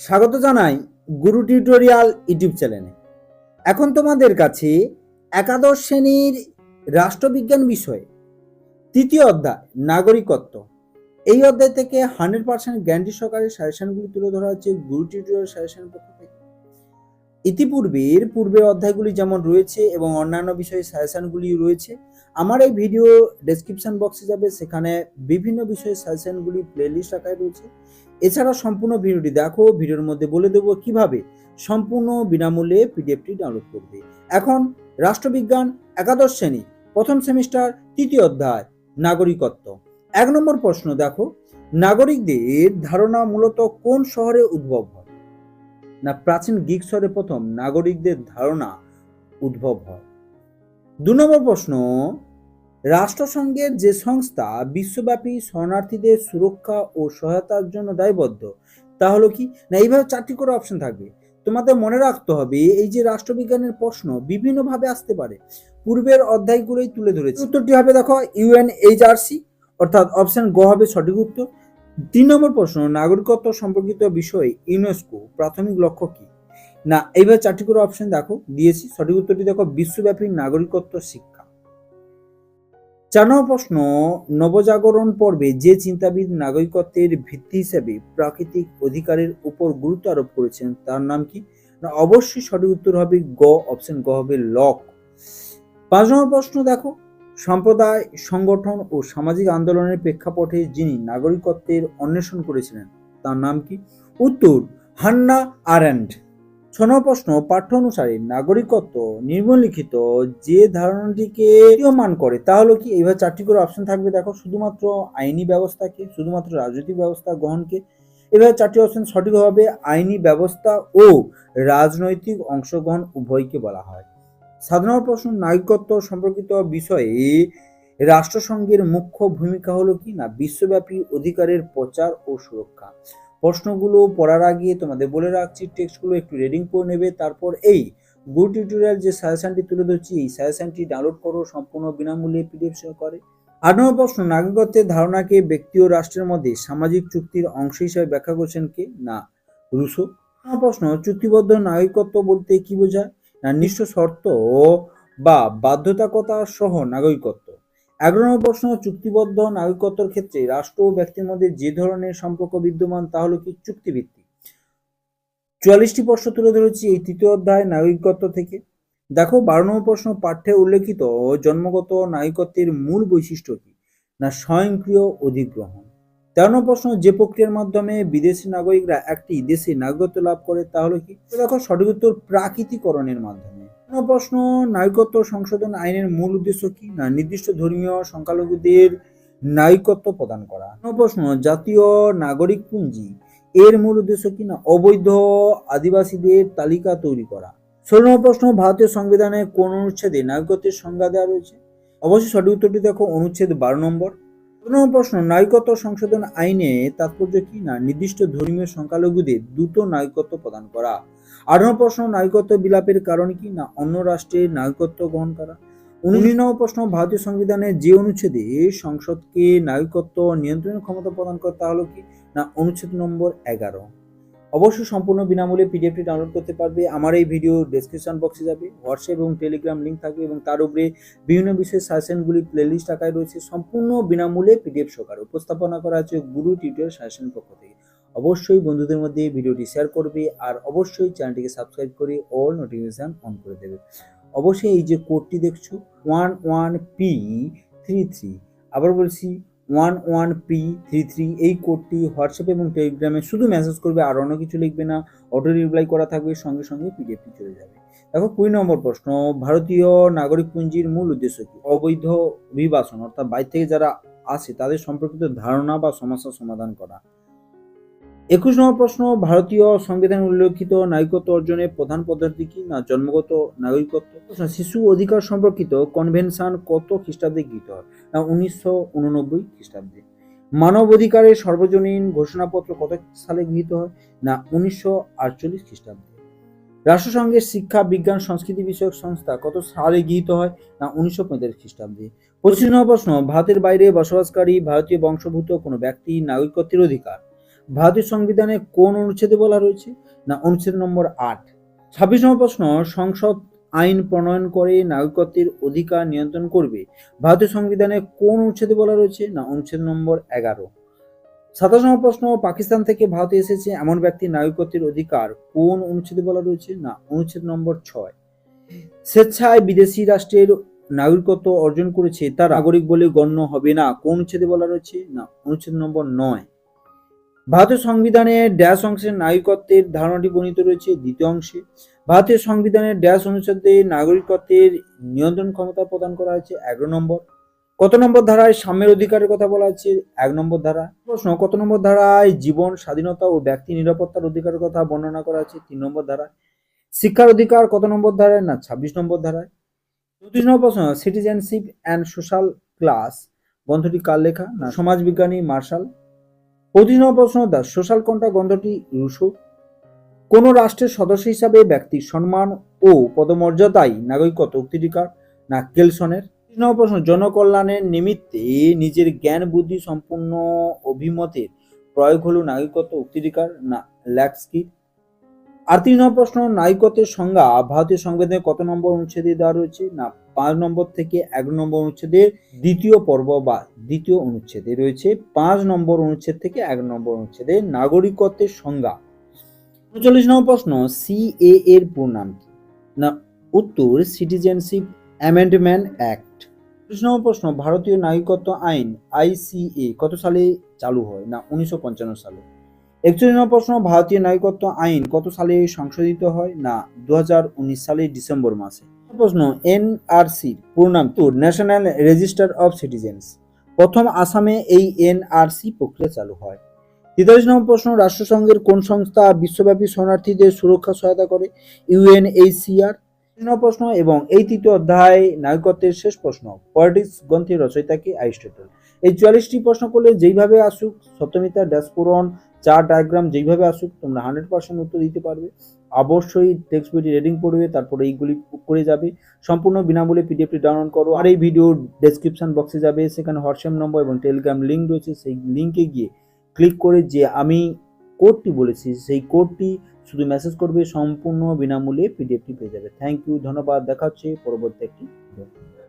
স্বাগত জানাই গুরু tutorial YouTube চ্যানেলে। এখন তোমাদের কাছে একাদশ শ্রেণির রাষ্ট্রবিজ্ঞান বিষয়ে তৃতীয় অধ্যায়, নাগরিকত্ব। এই অধ্যায় থেকে হান্ড্রেড পার্সেন্ট গ্যারান্টি সহকারে সাজেশনগুলি তুলে ধরা হচ্ছে গুরু টিউটোরিয়াল সাজেশনের পক্ষ থেকে। ইতিপূর্বের পূর্বের অধ্যায়গুলি যেমন রয়েছে এবং অন্যান্য বিষয়ে সাজেশনগুলি রয়েছে আমার এই ভিডিও ডেসক্রিপশন বক্সে যাবে, সেখানে বিভিন্ন বিষয়ে সাজেশনগুলি প্লেলিস্ট আকারে রয়েছে। এছাড়া সম্পূর্ণ ভিডিওটি দেখো, ভিডিওর মধ্যে বলে দেবো কীভাবে সম্পূর্ণ বিনামূল্যে পিডিএফটি ডাউনলোড করবে। এখন রাষ্ট্রবিজ্ঞান একাদশ শ্রেণি, প্রথম সেমিস্টার তৃতীয় অধ্যায়, নাগরিকত্ব। এক নম্বর প্রশ্ন দেখো, নাগরিকদের ধারণা মূলত কোন শহরে উদ্ভব হয়? না, প্রাচীন গ্রিক শহরে প্রথম নাগরিকদের ধারণা উদ্ভব হয়। দু নম্বর প্রশ্ন, রাষ্ট্রসংঘের যে সংস্থা বিশ্বব্যাপী শরণার্থীদের সুরক্ষা ও সহায়তার জন্য দায়বদ্ধ, তা হলো কি? না, এইভাবে চারটি করে অপশন থাকবে। তোমাদের মনে রাখতে হবে, এই যে রাষ্ট্রবিজ্ঞানের প্রশ্ন বিভিন্নভাবে আসতে পারে, পূর্বের অধ্যায়গুলোই তুলে ধরেছে। উত্তরটি হবে দেখো ইউএনএইচআরসি অর্থাৎ অপশন গ হবে সঠিক উত্তর। তিন নম্বর প্রশ্ন, নাগরিকত্ব সম্পর্কিত বিষয়ে ইউনেস্কো প্রাথমিক লক্ষ্য কি? না এইভাবে চারটি করে অপশন দেখো, দিয়েছি। সঠিক উত্তরটি দেখো, বিশ্বব্যাপী নাগরিকত্ব শিক্ষা। চার নম্বর প্রশ্ন, নবজাগরণ পর্বে যে চিন্তাবিদ নাগরিকত্বের ভিত্তি হিসেবে প্রাকৃতিক অধিকারের উপর গুরুত্ব আরোপ করেছেন, তার নাম কি? না, অবশ্যই সঠিক উত্তর হবে গ অপশন গ হবে লক। পাঁচ নম্বর প্রশ্ন দেখো, সম্প্রদায়, সংগঠন ও সামাজিক আন্দোলনের প্রেক্ষাপটে যিনি নাগরিকত্বের অন্বেষণ করেছিলেন, তার নাম কি? উত্তর, হান্না আরেন্ড। ছ নম্বর প্রশ্ন পাঠ্য অনুসারে নাগরিকত্ব নিম্নলিখিত যে ধারণাটিকে মান করে, তা হলো কি? এইভাবে চারটি করে অপশন থাকবে। দেখো, শুধুমাত্র আইনি ব্যবস্থাকে, শুধুমাত্র রাজনৈতিক ব্যবস্থা গ্রহণকে এভাবে চারটি অপশন সঠিক হবে। আইনি ব্যবস্থা ও রাজনৈতিক অংশগ্রহণ উভয়কে বলা হয়। সাধারণ প্রশ্ন, নাগরিকত্ব সম্পর্কিত বিষয়ে রাষ্ট্রসংঘের মুখ্য ভূমিকা হলো কি না? বিশ্বব্যাপী অধিকারের প্রচার ও সুরক্ষা। প্রশ্নগুলো পড়ার আগে তোমাদের বলে রাখছি টেক্সটগুলো একটু রিডিং করে নেবে। তারপর এই গুড টিউটোরিয়াল যে সাজেশনটি তুলে ধরছি, এই সাজেশনটি ডাউনলোড করো, সম্পূর্ণ বিনামূল্যে পিডিএফ করে। আট নম্বর প্রশ্ন, নাগরিকত্বের ধারণাকে ব্যক্তি ও রাষ্ট্রের মধ্যে সামাজিক চুক্তির অংশ হিসাবে ব্যাখ্যা করছেন কে? না, রুশো। প্রশ্ন, চুক্তিবদ্ধ নাগরিকত্ব বলতে কি বোঝায়? না নিঃস্ব শর্ত বা বাধ্যতাকতা সহ নাগরিকত্ব। এগারো নম্বর প্রশ্ন, চুক্তিবদ্ধ নাগরিকত্বের ক্ষেত্রে রাষ্ট্র ও ব্যক্তির মধ্যে যে ধরনের সম্পর্ক বিদ্যমান, তা হলো কি চুক্তিভিত্তিক? চুয়াল্লিশটি প্রশ্ন তুলে ধরেছি এই তৃতীয় অধ্যায় নাগরিকত্ব থেকে। দেখো, বারো নম্বর প্রশ্ন পাঠ্যে উল্লেখিত জন্মগত নাগরিকত্বের মূল বৈশিষ্ট্য কি? না স্বয়ংক্রিয় অধিগ্রহণ। তেরো নম্বর প্রশ্ন, যে প্রক্রিয়ার মাধ্যমে বিদেশি নাগরিকরা একটি দেশে নাগরিকত্ব লাভ করে, তা হলো কি? দেখো, সঠিক উত্তর প্রাকৃতিকরণের মাধ্যমে। প্রশ্ন নাগরিকত্ব সংশোধন আইনের মূল উদ্দেশ্য কি? না, নির্দিষ্ট ধর্মীয় সংখ্যালঘুদের নাগরিকত্ব প্রদান করা। প্রশ্ন, জাতীয় নাগরিক পুঞ্জি এর মূল উদ্দেশ্য কি? না, অবৈধ আদিবাসীদের তালিকা তৈরি করা। ষোলো নম্বর প্রশ্ন, ভারতীয় সংবিধানে কোন অনুচ্ছেদে নাগরিকত্বের সংজ্ঞা দেওয়া রয়েছে? অবশ্যই সঠিক উত্তরটি দেখো, অনুচ্ছেদ বারো নম্বর। প্রশ্ন নাগরিকত্ব সংশোধন আইনে তাৎপর্য কি না? নির্দিষ্ট ধর্মীয় সংখ্যালঘুদের দ্রুত নায়িকত্ব প্রদান করা। আট নম্বর প্রশ্ন, নায়িকত্ব বিলাপের কারণ কি না? অন্য রাষ্ট্রের নাগরিকত্ব গ্রহণ করা। উনিশ নম্বর প্রশ্ন, ভারতীয় সংবিধানের যে অনুচ্ছেদে সংসদকে নাগরিকত্ব নিয়ন্ত্রণের ক্ষমতা প্রদান করে তা হলো কি? না, অনুচ্ছেদ নম্বর এগারো। অবশ্যই সম্পূর্ণ বিনামূল্যে পিডিএফটি ডাউনলোড করতে পারবে। আমার এই ভিডিও ডেসক্রিপশন বক্সে যাবে। হোয়াটসঅ্যাপ এবং টেলিগ্রাম লিঙ্ক থাকবে এবং তার উপরে বিভিন্ন বিষয়ের সাজেশনগুলি প্লেলিস্ট আকারে রয়েছে। সম্পূর্ণ বিনামূল্যে পিডিএফ সহকারে উপস্থাপনা করা হচ্ছে গুরু টিউটোরিয়াল সাজেশন পক্ষ থেকে। অবশ্যই বন্ধুদের মধ্যে ভিডিওটি শেয়ার করবে আর অবশ্যই চ্যানেলটিকে সাবস্ক্রাইব করে অল নোটিফিকেশান অন করে দেবে। অবশ্যই এই যে কোডটি দেখছ one one P three three আবার বলছি one one P three three এই কোডটি হোয়াটসঅ্যাপ এবং টেলিগ্রামে শুধু মেসেজ করবে আর অন্য কিছু লিখবে না অটো রিপ্লাই করা থাকবে, সঙ্গে সঙ্গে পিডিএফটি চলে যাবে। দেখো, কুড়ি নম্বর প্রশ্ন, ভারতীয় নাগরিক পুঞ্জির মূল উদ্দেশ্য কি? অবৈধ অভিবাসন, অর্থাৎ বাইরে থেকে যারা আসে, তাদের সম্পর্কিত ধারণা বা সমস্যা সমাধান করা। একুশ নম্বর প্রশ্ন, ভারতীয় সংবিধান উল্লেখিত নাগরিকত্ব অর্জনের প্রধান পদ্ধতি কি না? জন্মগত নাগরিকত্ব? শিশু অধিকার সম্পর্কিত কনভেনশন কত খ্রিস্টাব্দে গৃহীত হয়? না, উনিশশো উননব্বই খ্রিস্টাব্দে। মানব অধিকারের সর্বজনীন ঘোষণাপত্র কত সালে গৃহীত হয়? না, উনিশশো আটচল্লিশ খ্রিস্টাব্দে। রাষ্ট্রসংঘের শিক্ষা, বিজ্ঞান, সংস্কৃতি বিষয়ক সংস্থা কত সালে গৃহীত হয়? না, উনিশশো পঁয়তাল্লিশ খ্রিস্টাব্দে। পঁচিশ নম্বর প্রশ্ন, ভারতের বাইরে বসবাসকারী ভারতীয় বংশভূত কোনো ব্যক্তি নাগরিকত্বের অধিকার? ভারতীয় সংবিধানে কোন অনুচ্ছেদে বলা রয়েছে? না, অনুচ্ছেদ নম্বর আট। ছাব্বিশ নম্বর প্রশ্ন, সংসদ আইন প্রণয়ন করে নাগরিকত্বের অধিকার নিয়ন্ত্রণ করবে। ভারতীয় সংবিধানে কোন অনুচ্ছেদে বলা রয়েছে? না, অনুচ্ছেদ নম্বর এগারো। সাতাশ নম্বর প্রশ্ন, পাকিস্তান থেকে ভারতে এসেছে এমন ব্যক্তির নাগরিকত্বের অধিকার কোন অনুচ্ছেদে বলা রয়েছে? না, অনুচ্ছেদ নম্বর ছয়। স্বেচ্ছায় বিদেশি রাষ্ট্রের নাগরিকত্ব অর্জন করেছে তার। নাগরিক বলে গণ্য হবে না। কোন অনুচ্ছেদে বলা রয়েছে? না, অনুচ্ছেদ নম্বর নয়। ভারতীয় সংবিধানে ড্যাশ অংশের নাগরিকত্বের ধারণাটি বর্ণিত রয়েছে দ্বিতীয় অংশে। ভারতীয় সংবিধানের ড্যাশ অনুচ্ছেদে নাগরিকত্বের নিয়ন্ত্রণ ক্ষমতা প্রদান করা হয়েছে এগারো নম্বর। কত নম্বর ধারায় সাম্যের অধিকারের কথা বলা হচ্ছে? এক নম্বর ধারা। প্রশ্ন, কত নম্বর ধারায় জীবন, স্বাধীনতা ও ব্যক্তি নিরাপত্তার অধিকারের কথা বর্ণনা করা আছে তিন নম্বর ধারায়। শিক্ষার অধিকার কত নম্বর ধারায় না ছাব্বিশ নম্বর ধারায়? চৌত্রিশ নম্বর প্রশ্ন সিটিজেনশিপ অ্যান্ড সোশ্যাল ক্লাস গ্রন্থটি কার লেখা? না, সমাজবিজ্ঞানী মার্শাল নম্বর প্রশ্ন দ্য সোশ্যাল কন্টা গন্ধটি রুশো। কোন রাষ্ট্রের সদস্য হিসাবে ব্যক্তির সম্মান ও পদমর্যাদাই নাগরিকত্ব উক্তিটিকার না কেলসনের। প্রশ্ন জনকল্যাণের নিমিত্তে নিজের জ্ঞান, বুদ্ধি, সম্পূর্ণ অভিমতের প্রয়োগ হল নাগরিকত্ব উক্তিটিকার না ল্যাক্সকির। আটত্রিশ নম্বর প্রশ্ন নাগরিকত্বের সংজ্ঞা, ভারতীয় সংবিধানের কত নম্বর অনুচ্ছেদে দেওয়া রয়েছে? না, পাঁচ নম্বর থেকে এক নম্বর অনুচ্ছেদের দ্বিতীয় পর্ব বা দ্বিতীয় অনুচ্ছেদে রয়েছে। পাঁচ নম্বর অনুচ্ছেদ থেকে এক নম্বর অনুচ্ছেদে নাগরিকত্বের সংজ্ঞা। উনচল্লিশ নম্বর প্রশ্ন সিএ এর পূর্ণাম কি? না, উত্তর সিটিজেনশিপ অ্যামেন্ডমেন্ট অ্যাক্ট চল্লিশ নম্বর প্রশ্ন, ভারতীয় নাগরিকত্ব আইন আইসিএ কত সালে চালু হয়? না, উনিশশো পঞ্চান্ন সালে। একচল্লিশ নম্বর প্রশ্ন, ভারতীয় নাগরিকত্ব আইন কত সালে সংশোধিত হয়? না দু সালের ডিসেম্বর মাসে। প্রশ্ন এনআরসির পূর্ণাম তো ন্যাশনাল রেজিস্টার অফ সিটিজেন্স প্রথম আসামে এই এনআরসি প্রক্রিয়া চালু হয়। তেতাল্লিশ নম্বর প্রশ্ন, রাষ্ট্রসংঘের কোন সংস্থা বিশ্বব্যাপী শরণার্থীদের সুরক্ষা সহায়তা করে? ইউএনএইচসিআর প্রশ্ন এবং এই তৃতীয় অধ্যায় নাগরিকত্বের শেষ প্রশ্ন, পলিটিক্স গ্রন্থের রচয়িতাকে আরিস্টটল এই চুয়াল্লিশটি প্রশ্ন করলে যেইভাবে আসুক, সপ্তমিতা ড্যাশ পূরণ চার ডায়াগ্রাম যেইভাবে আসুক, তোমরা হান্ড্রেড পার্সেন্ট উত্তর দিতে পারবে। অবশ্যই টেক্সট বইটি রিডিং পড়বে, তারপরে এইগুলি করে যাবে। সম্পূর্ণ বিনামূল্যে পিডিএফটি ডাউনলোড করো। আর এই ভিডিও ডেসক্রিপশন বক্সে যাবে, সেখানে হোয়াটসঅ্যাপ নম্বর এবং টেলিগ্রাম লিঙ্ক রয়েছে। সেই লিঙ্কে গিয়ে ক্লিক করে যে আমি কোডটি বলেছি, সেই কোডটি শুধু মেসেজ করবে, সম্পূর্ণ বিনামূল্যে পিডিএফটি পেয়ে যাবে। থ্যাংক ইউ ধন্যবাদ, দেখা হচ্ছে পরবর্তী একটি